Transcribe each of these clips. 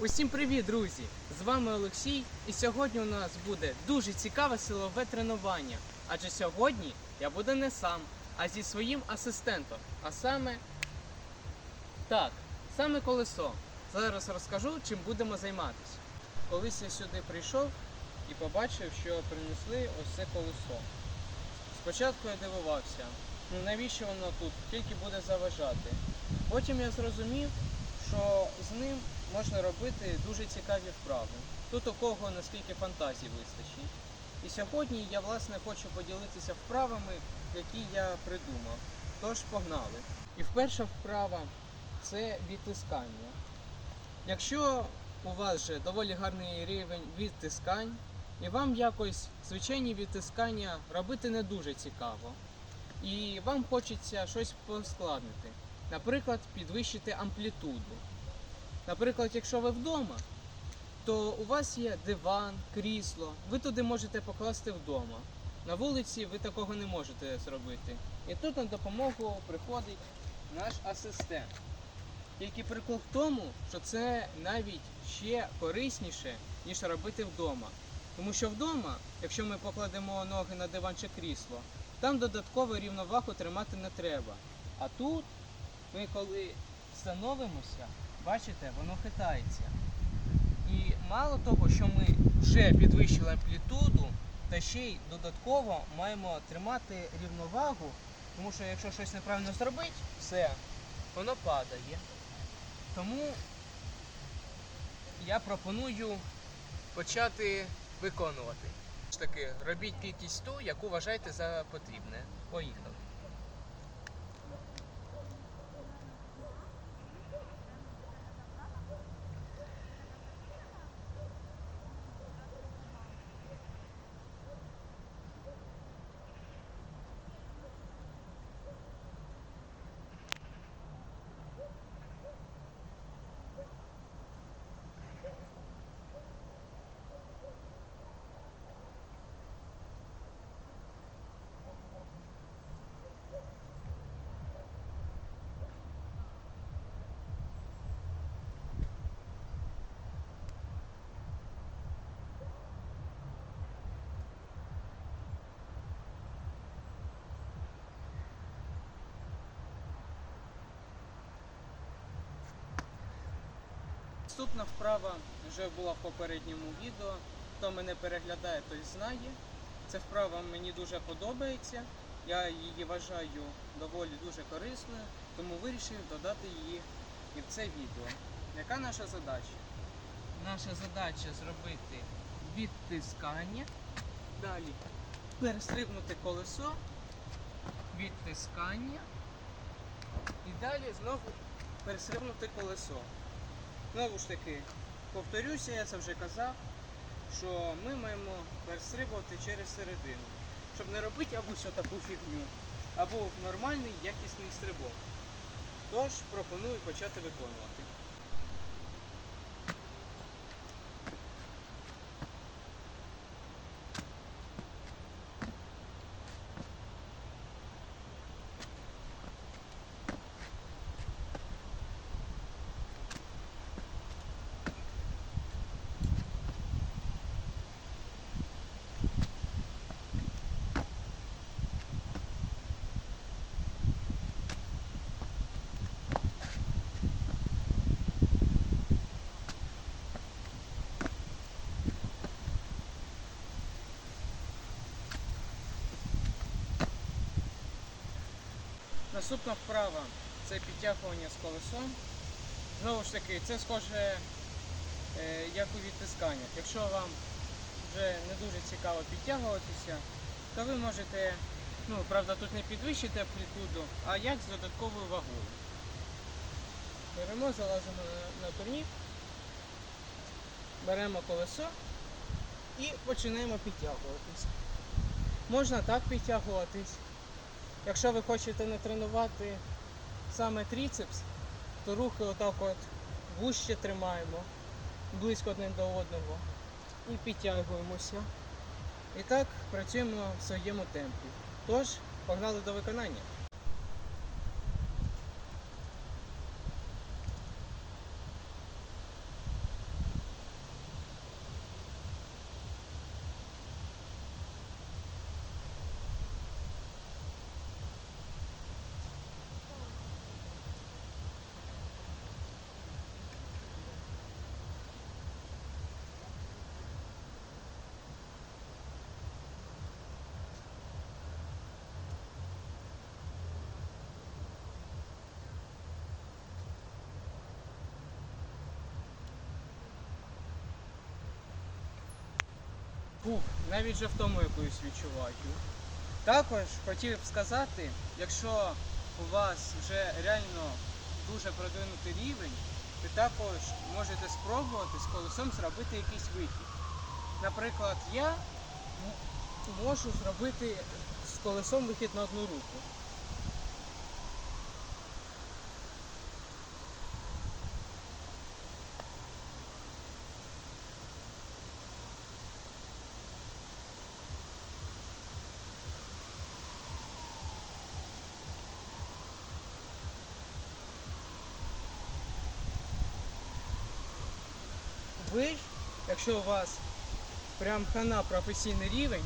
Усім привіт, друзі! З вами Олексій, і сьогодні у нас буде дуже цікаве силове тренування. Адже сьогодні я буду не сам, а зі своїм асистентом. А саме так, саме колесо. Зараз розкажу, чим будемо займатися. Колись я сюди прийшов і побачив, що принесли ось це колесо. Спочатку я дивувався, ну навіщо воно тут, тільки буде заважати. Потім я зрозумів, що з ним можна робити дуже цікаві вправи. Тут у кого наскільки фантазії вистачить. І сьогодні я власне хочу поділитися вправами, які я придумав. Тож погнали. І перша вправа це відтискання. Якщо у вас вже доволі гарний рівень відтискань, і вам якось звичайні відтискання робити не дуже цікаво, і вам хочеться щось поскладнити, наприклад, підвищити амплітуду. Наприклад, якщо ви вдома, то у вас є диван, крісло, ви туди можете покласти вдома. На вулиці ви такого не можете зробити. І тут на допомогу приходить наш асистент. Тільки приклад в тому, що це навіть ще корисніше, ніж робити вдома. Тому що вдома, якщо ми покладемо ноги на диван чи крісло, там додатково рівновагу тримати не треба. А тут ми коли становимося, бачите, воно хитається. І мало того, що ми вже підвищили амплітуду, та ще й додатково маємо тримати рівновагу, тому що якщо щось неправильно зробити, все, воно падає. Тому я пропоную почати виконувати. Таки, робіть кількість ту, яку вважаєте за потрібне. Поїхали. Наступна вправа вже була в попередньому відео. Хто мене переглядає, той знає. Ця вправа мені дуже подобається. Я її вважаю доволі дуже корисною, тому вирішив додати її і в це відео. Яка наша задача? Наша задача зробити відтискання. Далі перестрибнути колесо, відтискання. І далі знову перестрибнути колесо. Знову ж таки, повторюся, я це вже казав, що ми маємо перестрибувати через середину, щоб не робити або що таку фігню, або нормальний якісний стрибок. Тож пропоную почати виконувати. Наступна вправа це підтягування з колесом. Знову ж таки, це схоже е, як у відтисканнях. Якщо вам вже не дуже цікаво підтягуватися, то ви можете, ну правда, тут не підвищити амплітуду, а як з додатковою вагою. Беремо, залазимо на, турнік, беремо колесо і починаємо підтягуватись. Можна так підтягуватись. Якщо ви хочете не тренувати саме тріцепс, то рухи отак от вужче тримаємо, близько один до одного і підтягуємося. І так працюємо в своєму темпі. Тож, погнали до виконання. Фух, навіть же втому якусь відчуваю. Також хотів б сказати, якщо у вас вже реально дуже продвинутий рівень, ви також можете спробувати з колесом зробити якийсь вихід. Наприклад, я можу зробити з колесом вихід на одну руку. Ви, якщо у вас прям хана професійний рівень,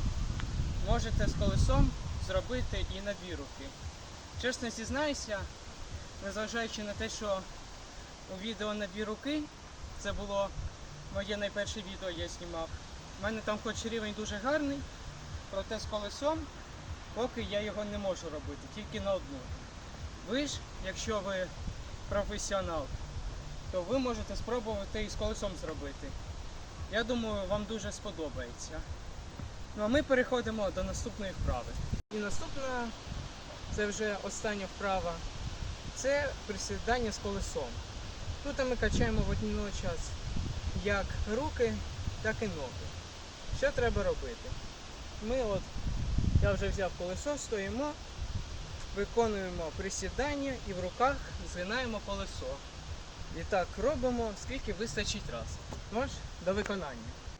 можете з колесом зробити і на руки. Чесно зізнаюся, незважаючи на те, що у відео на дві руки, це було моє найперше відео, я знімав. У мене там хоч рівень дуже гарний, проте з колесом поки я його не можу робити, тільки на одну. Ви ж, якщо ви професіонал, то ви можете спробувати і з колесом зробити. Я думаю, вам дуже сподобається. Ну а ми переходимо до наступної вправи. І наступна, це вже остання вправа, це присідання з колесом. Тут ми качаємо водночас як руки, так і ноги. Що треба робити? Ми от, я вже взяв колесо, стоїмо, виконуємо присідання і в руках згинаємо колесо. І так робимо, скільки вистачить раз. Тож, до виконання.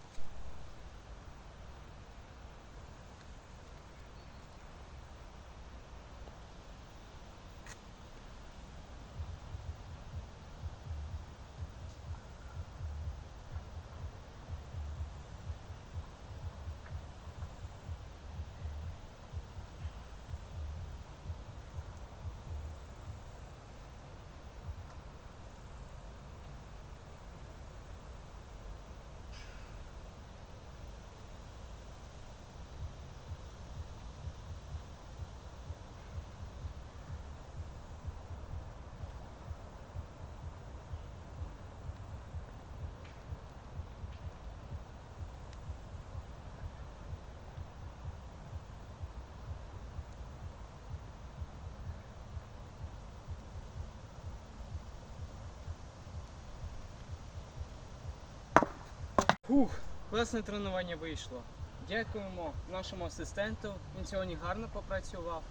Фух, класне тренування вийшло. Дякуємо нашому асистенту. Він сьогодні гарно попрацював.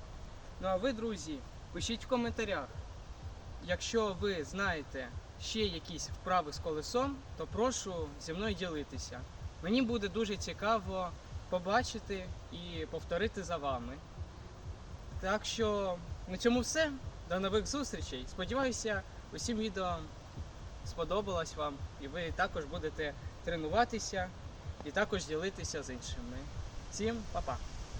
Ну а ви, друзі, пишіть в коментарях. Якщо ви знаєте ще якісь вправи з колесом, то прошу зі мною ділитися. Мені буде дуже цікаво побачити і повторити за вами. Так що на цьому все. До нових зустрічей. Сподіваюся, усім відео сподобалось вам, і ви також будете тренуватися і також ділитися з іншими. Всім па-па!